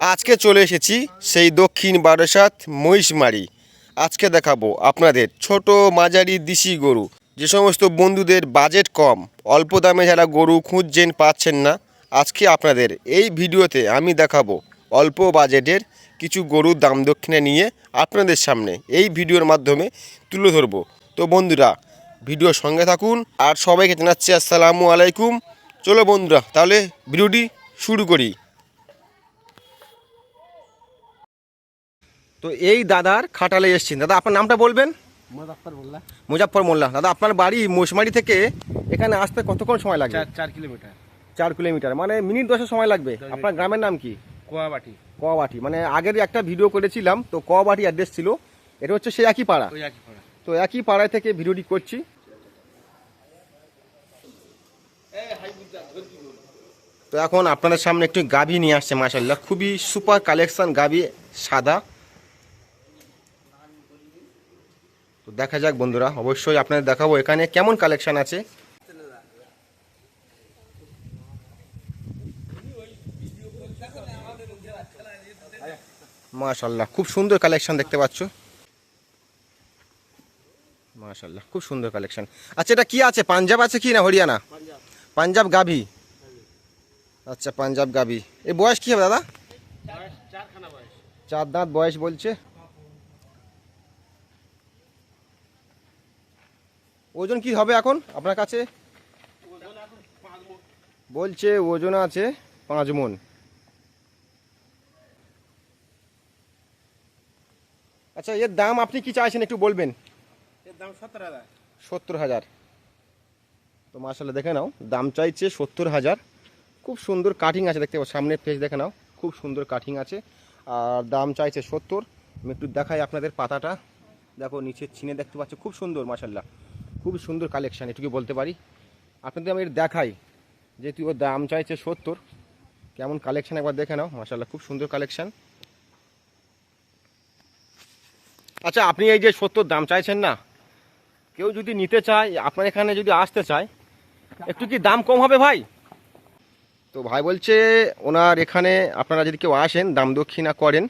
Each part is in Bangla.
আজকে চলে এসেছি সেই দক্ষিণ বারাসাত মহিষমারি। আজকে দেখাবো আপনাদের ছোট মাঝারি দিশি গরু। যে সমস্ত বন্ধুদের বাজেট কম, অল্প দামে যারা গরু খুঁজছেন পাচ্ছেন না, আজকে আপনাদের এই ভিডিওতে আমি দেখাবো অল্প বাজেটের কিছু গরুর দাম দক্ষিণে নিয়ে আপনাদের সামনে এই ভিডিওর মাধ্যমে তুলে ধরবো। তো বন্ধুরা, ভিডিওর সঙ্গে থাকুন আর সবাইকে জানাচ্ছি আসসালামু আলাইকুম। চলো বন্ধুরা, তাহলে ভিডিওটি শুরু করি। তো এই দাদার খাটালে এসছেন। দাদা আপনার নামটা বলবেন? মুজাফর মোল্লা। দাদা আপনার বাড়ি মোশমারি থেকে এখানে আসতে কতক্ষণ সময় লাগবে? চার কিলোমিটার। চার কিলোমিটার। মানে মিনিট দশের সময় লাগবে। আপনার গ্রামের নাম কি? কোয়াবাটি। কবাটি মানে আগের একটা ভিডিও করেছিলাম তো কবাটি অ্যাড্রেস ছিল। এটা হচ্ছে সেই একই পাড়া। ওই একই পাড়া। তো একই পাড়ায় থেকে ভিডিওটি করছি। তো এখন আপনাদের সামনে একটু গাভি নিয়ে আসছে মাসাল্লাহ খুবই সুপার কালেকশন গাভি সাদা। তো দেখা যাক বন্ধুরা অবশ্যই আপনাদের দেখাবো এখানে কেমন কালেকশন আছে। মাশাল্লাহ খুব সুন্দর কালেকশন দেখতে পাচ্ছ। মাশাল্লাহ খুব সুন্দর কালেকশন আচ্ছা এটা কি আছে? পাঞ্জাব আছে কি না হরিয়ানা? পাঞ্জাব গাভি। আচ্ছা পাঞ্জাব গাভি। এই বয়স কি হবে দাদা? চার দাঁত বয়স বলছে। ওজন কি হবে এখন আপনার কাছে? বলছে ওজন আছে পাঁচ মন। আচ্ছা এর দাম আপনি কি চাইছেন একটু বলবেন? এর দাম সত্তর হাজার। সত্তর হাজার। তো মাসাল্লাহ দেখে নাও দাম চাইছে সত্তর হাজার। খুব সুন্দর কাটিং আছে দেখতে পাচ্ছ সামনের পেজ দেখে নাও খুব সুন্দর কাটিং আছে। আর দাম চাইছে সত্তর। আমি একটু দেখাই আপনাদের পাতাটা। দেখো নিচে ছিনে দেখতে পাচ্ছ খুব সুন্দর মাসাল্লাহ খুব সুন্দর কালেকশান এটুকু বলতে পারি। আপনাদের আমি এটা দেখাই যেহেতু ওর দাম চাইছে সত্তর। কেমন কালেকশান একবার দেখে নাও মাসাল্লাহ খুব সুন্দর কালেকশান আচ্ছা আপনি এই যে সত্তর দাম চাইছেন না, কেউ যদি নিতে চায়, আপনার এখানে যদি আসতে চায়, একটু কি দাম কম হবে ভাই? তো ভাই বলছে, ওনার এখানে আপনারা যদি কেউ আসেন, দাম দক্ষিণা করেন,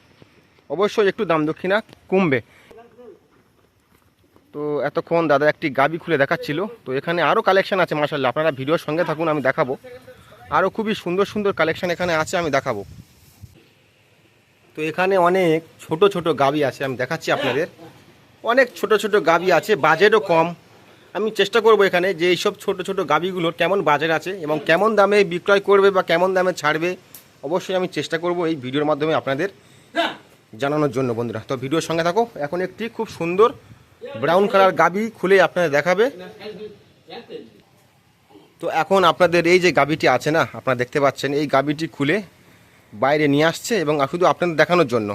অবশ্যই একটু দাম দক্ষিণা কমবে। তো এতক্ষণ দাদা একটি গাবি খুলে দেখাচ্ছিল। তো এখানে আরও কালেকশন আছে মাসাল্লাহ আপনারা ভিডিওর সঙ্গে থাকুন, আমি দেখাবো। আরও খুবই সুন্দর সুন্দর কালেকশন এখানে আছে, আমি দেখাবো। তো এখানে অনেক ছোট ছোট গাবি আছে, আমি দেখাচ্ছি আপনাদের। অনেক ছোট ছোট গাবি আছে, বাজেটও কম। আমি চেষ্টা করব এখানে যে এইসব ছোট ছোট গাবিগুলোর কেমন বাজেট আছে এবং কেমন দামে বিক্রয় করবে বা কেমন দামে ছাড়বে, অবশ্যই আমি চেষ্টা করব এই ভিডিওর মাধ্যমে আপনাদের জানানোর জন্য, বন্ধুরা। তো ভিডিওর সঙ্গে থাকো। এখন একটি খুব সুন্দর ব্রাউন কালার গাবি খুলে আপনাদের দেখাবে। তো এখন আপনাদের এই যে গাবিটি আছে না আপনারা দেখতে পাচ্ছেন এই গাবিটি খুলে বাইরে নিয়ে আসছে এবং শুধু আপনাদের দেখানোর জন্য।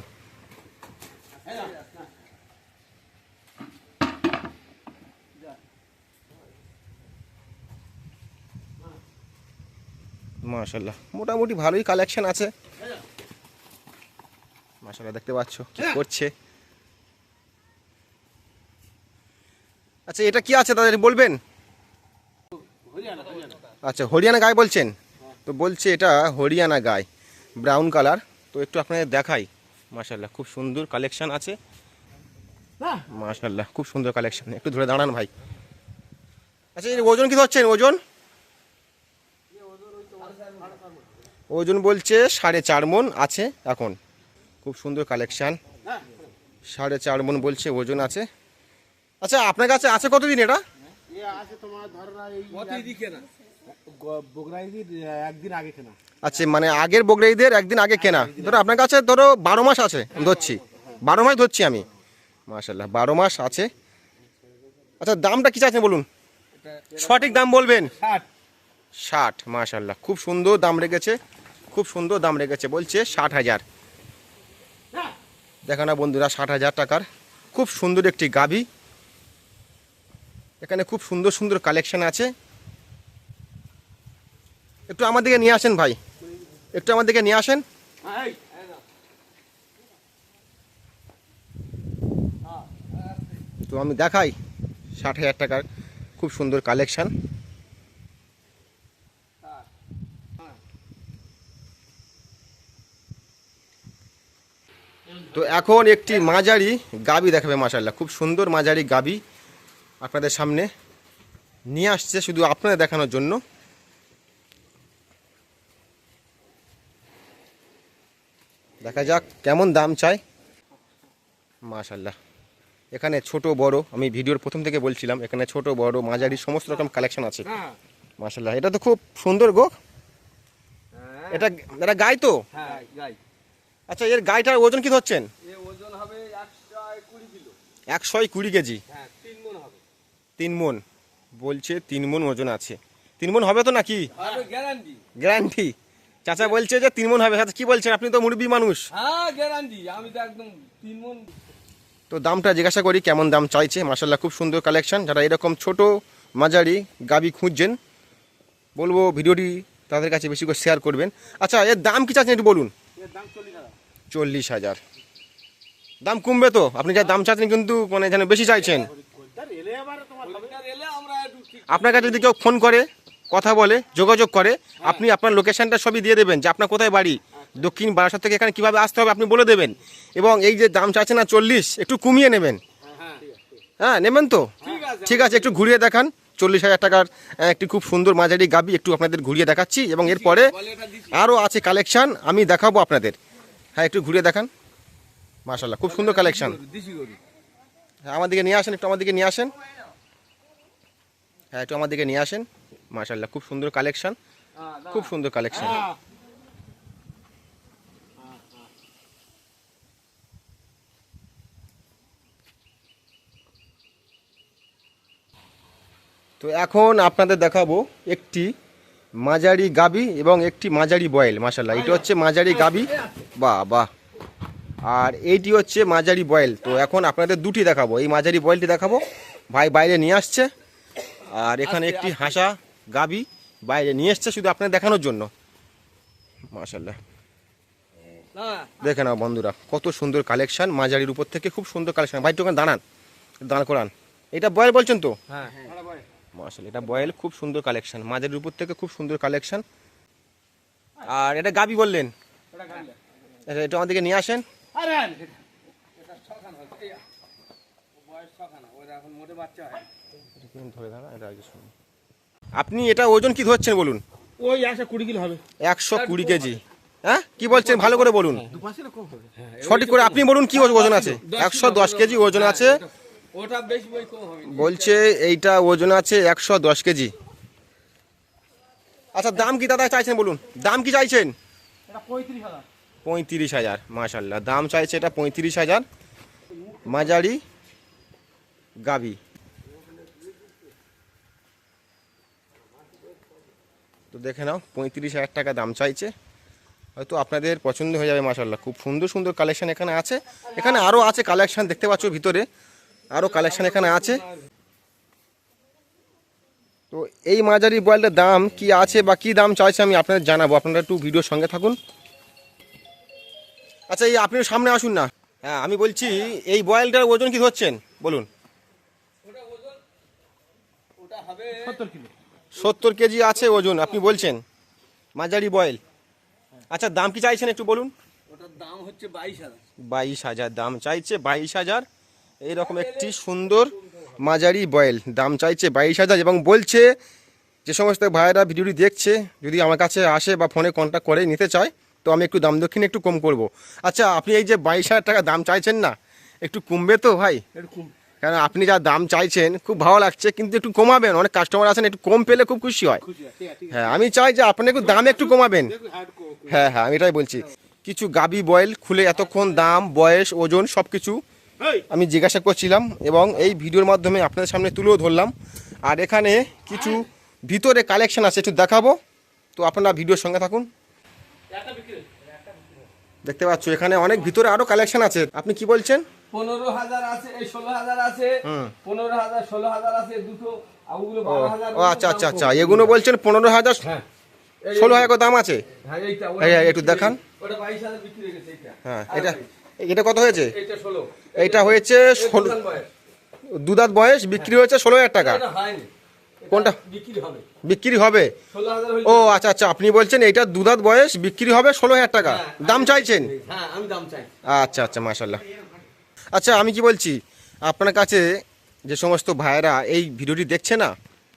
মাশাল্লাহ মোটামুটি ভালোই কালেকশন আছে। মাশাল্লাহ দেখতে পাচ্ছ কি করছে। আচ্ছা এটা কি আছে তাদের বলবেন? আচ্ছা হরিয়ানা গায়ে বলছেন। তো বলছে এটা হরিয়ানা গায়ে ব্রাউন কালার তো একটু আপনাদের দেখাই। মাশাল্লাহ খুব সুন্দর কালেকশন আছে। মাশাল্লাহ খুব সুন্দর কালেকশন একটু ধরে দাঁড়ান ভাই। আচ্ছা এর ওজন কি ধরছেন? ওজন? ওজন বলছে সাড়ে চার মন আছে এখন। খুব সুন্দর কালেকশান সাড়ে চার মন বলছে, ওজন আছে। আচ্ছা আপনার কাছে আছে কতদিন এটা? তোমার ধরো না এই কতই দিকে না? বগরাইদির একদিন আগে কেনা। আচ্ছা মানে আগের বগড়াইদের একদিন আগে কেনা। ধরো আপনার কাছে ধরো বারো মাস আছে ধরছি। বারো মাস ধরছি আমি। বারো মাস আছে। আচ্ছা দামটা কি বলুন? সঠিক দাম বলবেন? ষাট। মাশাল্লাহ খুব সুন্দর দাম রেখেছে। খুব সুন্দর দাম রেখেছে বলছে ষাট হাজার। দেখো না বন্ধুরা ষাট হাজার টাকার। খুব সুন্দর একটি গাভী। এখানে খুব সুন্দর সুন্দর কালেকশন আছে। একটু আমার দিকে নিয়ে আসেন ভাই। একটু আমার দিকে নিয়ে আসেন। তো আমি দেখাই ষাট হাজার টাকার খুব সুন্দর কালেকশান তো এখন একটি মাঝারি গাবি দেখাবে মাসাল্লাহ খুব সুন্দর মাঝারি গাবি। আপনাদের সামনে নিয়ে আসছে শুধু আপনাদের দেখানোর জন্য। দেখা যাক কেমন দাম চাই। মাশাল্লাহ এখানে ছোট বড় আমি ভিডিওর প্রথম থেকে বলছিলাম এখানে ছোট বড় মাঝারি সমস্ত রকম কালেকশন আছে। হ্যাঁ মাশাল্লাহ এটা তো খুব সুন্দর গো। এটা এটা গাই তো? হ্যাঁ আচ্ছা এর গাইটার ওজন কি ধরছেন? একশো কুড়ি একশোই কুড়ি কেজি। হ্যাঁ তিন মন। বলছে তিন মন ওজন আছে। তিন মন হবে তো নাকি? গ্যারান্টি গ্যারান্টি চাচা বলছে যে তিন মন হবে। কি বলছেন? আপনি তো মুরব্বী মানুষ। হ্যাঁ তো দামটা জিজ্ঞাসা করি কেমন দাম চাইছে? মাসাল্লাহ খুব সুন্দর কালেকশন যারা এরকম ছোট মাঝারি গাবি খুঁজছেন বলব ভিডিওটি তাদের কাছে বেশি করে শেয়ার করবেন। আচ্ছা এর দাম কি চাচ্ছেন একটু বলুন? চল্লিশ হাজার। চল্লিশ হাজার। দাম কমবে তো? আপনি যা দাম চাচ্ছেন কিন্তু মানে যেন বেশি চাইছেন। আপনার কাছে যদি কেউ ফোন করে কথা বলে যোগাযোগ করে আপনি আপনার লোকেশনটা সবই দিয়ে দেবেন যে আপনার কোথায় বাড়ি। দক্ষিণ বারাসাত থেকে এখানে কীভাবে আসতে হবে আপনি বলে দেবেন। এবং এই যে দাম চাচ্ছেন না চল্লিশ একটু কমিয়ে নেবেন। হ্যাঁ হ্যাঁ নেবেন তো? ঠিক আছে। একটু ঘুরিয়ে দেখান। চল্লিশ হাজার টাকার একটি খুব সুন্দর মাঝারি গাবি একটু আপনাদের ঘুরিয়ে দেখাচ্ছি। এবং এরপরে আরও আছে কালেকশন আমি দেখাবো আপনাদের। হ্যাঁ একটু ঘুরিয়ে দেখান। মাশাল্লাহ খুব সুন্দর কালেকশান। হ্যাঁ আমার দিকে নিয়ে আসেন একটু আমার দিকে নিয়ে আসেন। হ্যাঁ একটু আমার দিকে নিয়ে আসেন। মাশাল্লাহ খুব সুন্দর কালেকশন। খুব সুন্দর কালেকশন। তো এখন আপনাদের দেখাবো একটি মাঝারি গাবি এবং একটি মাঝারি বয়েল মাশাল্লাহ এটা হচ্ছে মাঝারি গাবি। বাহ বাহ। আর এইটি হচ্ছে মাঝারি বয়েল। তো এখন আপনাদের দুটি দেখাবো। এই মাঝারি বয়েলটি দেখাবো। ভাই বাইরে নিয়ে আসছে। আর এখানে একটি হাসা গাবি বাইরে নিয়ে এসছে শুধু আপনাদের দেখানোর জন্য। মাশাল্লাহ দেখে নাও বন্ধুরা কত সুন্দর কালেকশন। মাঝারির উপর থেকে খুব সুন্দর কালেকশন। ভাই ওখানে দাঁড়ান। দাঁড় করান। এটা বয়েল বলছেন তো? হ্যাঁ। মার্শাল এটা বয়েল খুব সুন্দর কালেকশন। মাঝারির উপর থেকে খুব সুন্দর কালেকশন। আর এটা গাবি বললেন? এটা এটা আমাদেরকে নিয়ে আসেন। এটা ছখানা হচ্ছে বয়স ছখানা ওর এখন মোটে বাচ্চা হয়। ধরে দাঁড়া এটা আগে শুনুন। আপনি এটা ওজন কি ধরছেন বলুন? ওই একশো কুড়ি কিলো হবে। একশো কুড়ি কেজি। হ্যাঁ? কি বলছেন? ভালো করে বলুন। কম হবে। হ্যাঁ সঠিক করে আপনি বলুন কি ওজন আছে? একশো দশ কেজি ওজন আছে। বলছে এইটা ওজন আছে একশো দশ কেজি। আচ্ছা দাম কি দাদা চাইছেন বলুন? দাম কি চাইছেন? এটা পঁয়ত্রিশ হাজার। মাশাল্লাহ দাম চাইছে এটা পঁয়ত্রিশ হাজার। মাঝারি গাবি। তো দেখে নাও পঁয়ত্রিশ হাজার টাকা দাম চাইছে। হয়তো আপনাদের পছন্দ হয়ে যাবে মাশাল্লাহ খুব সুন্দর সুন্দর কালেকশান এখানে আছে। এখানে আরও আছে কালেকশান দেখতে পাচ্ছ ভিতরে। আরও কালেকশান এখানে আছে। তো এই মাঝারি বয়েলটার দাম কি আছে বা কি দাম চাইছে আমি আপনাদের জানাব। আপনারা একটু ভিডিওর সঙ্গে থাকুন। আচ্ছা এই আপনি সামনে আসুন না। হ্যাঁ আমি বলছি এই বয়েলটার ওজন কি ধরছেন? বলুন। ওটা ওজন ওটা হবে সত্তর কিলো। সত্তর কেজি আছে ওজন আপনি বলছেন। মাঝারি বয়েল। আচ্ছা দাম কি চাইছেন একটু বলুন? ওটার দাম হচ্ছে বাইশ হাজার। বাইশ হাজার দাম চাইছে বাইশ হাজার। এইরকম একটি সুন্দর মাঝারি বয়েল দাম চাইছে বাইশ হাজার এবং বলছে যে সমস্ত ভাইয়েরা ভিডিওটি দেখছে যদি আমার কাছে আসে বা ফোনে কন্ট্যাক্ট করে নিতে চায় তো আমি একটু দাম দক্ষিণে একটু কম করব। আচ্ছা আপনি এই যে বাইশ হাজার টাকা দাম চাইছেন না একটু কমবে তো ভাই? এরকম কারণ আপনি যা দাম চাইছেন খুব ভালো লাগছে কিন্তু একটু কমাবেন। অনেক কাস্টমার আছেন একটু কম পেলে খুব খুশি হয়। হ্যাঁ আমি চাই যে আপনি একটু দাম একটু কমাবেন। হ্যাঁ হ্যাঁ আমি এটাই বলছি। কিছু গাবি বয়েল খুলে এতক্ষণ দাম বয়স ওজন সব কিছু আমি জিজ্ঞাসা করছিলাম এবং এই ভিডিওর মাধ্যমে আপনাদের সামনে তুলেও ধরলাম। আর এখানে কিছু ভিতরে কালেকশন আছে একটু দেখাবো। তো আপনারা ভিডিওর সঙ্গে থাকুন। দেখতে পাচ্ছ এখানে অনেক ভিতরে আরও কালেকশন আছে। আপনি কি বলছেন? পনেরো হাজার আছে এই ষোলো হাজার আছে পনেরো হাজার ষোলো হাজার আছে দুটো ও আচ্ছা আচ্ছা আচ্ছা এগুলো বলছেন পনেরো হাজার হ্যাঁ। ষোলো হাজার দাম আছে? হ্যাঁ এই, একটু দেখান। হয়ে হ্যাঁ এটা এটা কত হয়েছে? এইটা হয়েছে ষোলো দোকান বয়স। বয়স বিক্রি হয়েছে ষোলো হাজার টাকা। কোনটা? বিক্রি হবে। ও আচ্ছা আচ্ছা আপনি বলছেন এইটা দুধাত বয়স বিক্রি হবে ষোলো হাজার টাকা। দাম চাইছেন? হ্যাঁ আচ্ছা আচ্ছা মাশাল্লাহ আচ্ছা আমি কি বলছি? আপনার কাছে যে সমস্ত ভাইয়েরা এই ভিডিওটি দেখছে না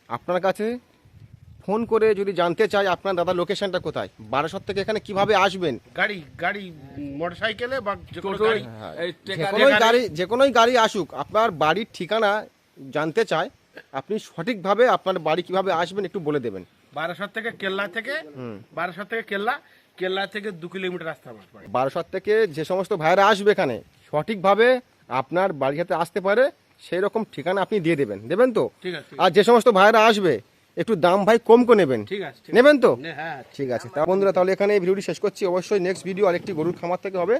আপনার কাছে ফোন করে যদি জানতে চাই আপনার দাদা লোকেশনটা কোথায়? বারাসত থেকে এখানে কীভাবে আসবেন? গাড়ি গাড়ি মোটর সাইকেলে বা যে কোনো গাড়ি? যে টেকারে- কোনোই গাড়ি। যে কোনোই গাড়ি আসুক আপনার বাড়ির ঠিকানা জানতে চায় আপনি সঠিকভাবে আপনার বাড়ি কীভাবে আসবেন একটু বলে দেবেন। বারাসাত থেকে কেল্লা থেকে বারাসাত থেকে কেল্লা কেল্লা থেকে দু কিলোমিটার রাস্তা বারাসত থেকে যে সমস্ত ভাইয়েরা আসবে এখানে সঠিকভাবে আপনার বাড়ির যাতে আসতে পারে সেই রকম ঠিকানা আপনি দিয়ে দেবেন। দেবেন তো? ঠিক আছে আর যে সমস্ত ভাইরা আসবে একটু দাম ভাই কম করে নেবেন। ঠিক আছে নেবেন তো? হ্যাঁ ঠিক আছে। তা বন্ধুরা তাহলে এখানে এই ভিডিওটি শেষ করছি। অবশ্যই নেক্সট ভিডিও আরেকটি গরুর খামার থেকে হবে।